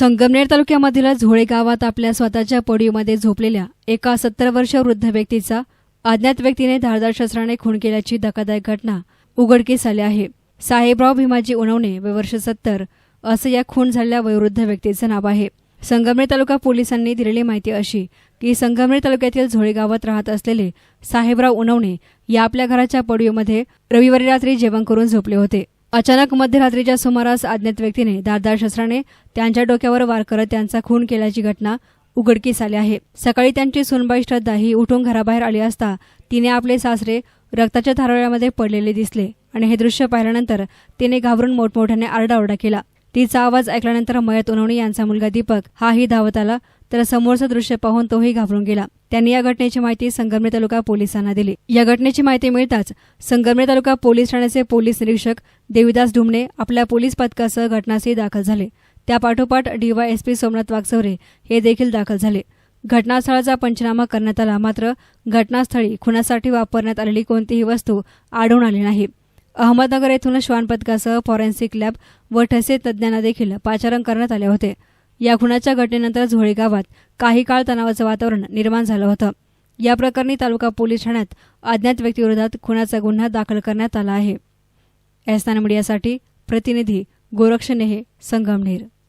संगमनेर तालुक्यामधील झोळे गावात आपल्या स्वतःच्या पोडिओमध्ये झोपलेल्या एका सत्तर वर्ष वृद्ध व्यक्तीचा अज्ञात व्यक्तीने धारदार शस्त्राने खून केल्याची धक्कादायक घटना उघडकीस आली आहे. साहेबराव भीमाजी उनवणे वे वर्ष सत्तर असं या खून झालेल्या वयोवृद्ध व्यक्तीचं नाव आहे. संगमनेर तालुका पोलिसांनी दिलेली माहिती अशी की संगमनेर तालुक्यातील झोळे गावात राहत असलेले साहेबराव उनवणे या आपल्या घराच्या पडिओमध्ये रविवारी रात्री जेवण करून झोपले होते. अचानक मध्यरात्रीच्या सुमारास अज्ञात व्यक्तीने धारदार शस्त्राने त्यांच्या डोक्यावर वार करत त्यांचा खून केल्याची घटना उघडकीस आली आहे. सकाळी त्यांची सुनबाई श्रद्धा ही उठून घराबाहेर आली असता तिने आपले सासरे रक्ताच्या थारोळ्यामध्ये पडलेले दिसले आणि हे दृश्य पाहिल्यानंतर तिने घाबरून मोठमोठ्याने आरडाओरडा केला. तिचा आवाज ऐकल्यानंतर मयत उनवणी यांचा मुलगा दीपक हाही धावत आला. तर समोरचं दृश्य पाहून तोही घाबरून गेला. त्यांनी या घटनेची माहिती संगमनेर तालुका पोलिसांना दिली. या घटनेची माहिती मिळताच संगमनेर तालुका पोलीस ठाण्याचे पोलीस निरीक्षक देविदास ढुमणे आपल्या पोलीस पथकासह घटनास्थळी दाखल झाले. त्यापाठोपाठ डीवायएसपी सोमनाथ वागचौरे हे देखील दाखल झाले. घटनास्थळाचा पंचनामा करण्यात आला मात्र घटनास्थळी खुनासाठी वापरण्यात आलेली कोणतीही वस्तू आढळून आली नाही. अहमदनगर येथून श्वान पथकासह फॉरेन्सिक लॅब व ठसे तज्ज्ञांना देखील पाचारण करण्यात आले होते. या खुनाच्या घटनेनंतर झोळे गावात काही काळ तणावाचं वातावरण निर्माण झालं होतं. या प्रकरणी तालुका पोलीस ठाण्यात अज्ञात व्यक्तीविरोधात खुनाचा गुन्हा दाखल करण्यात आला आहे. एस्तान मीडियासाठी प्रतिनिधी गोरक्षनेहे संगमनेर.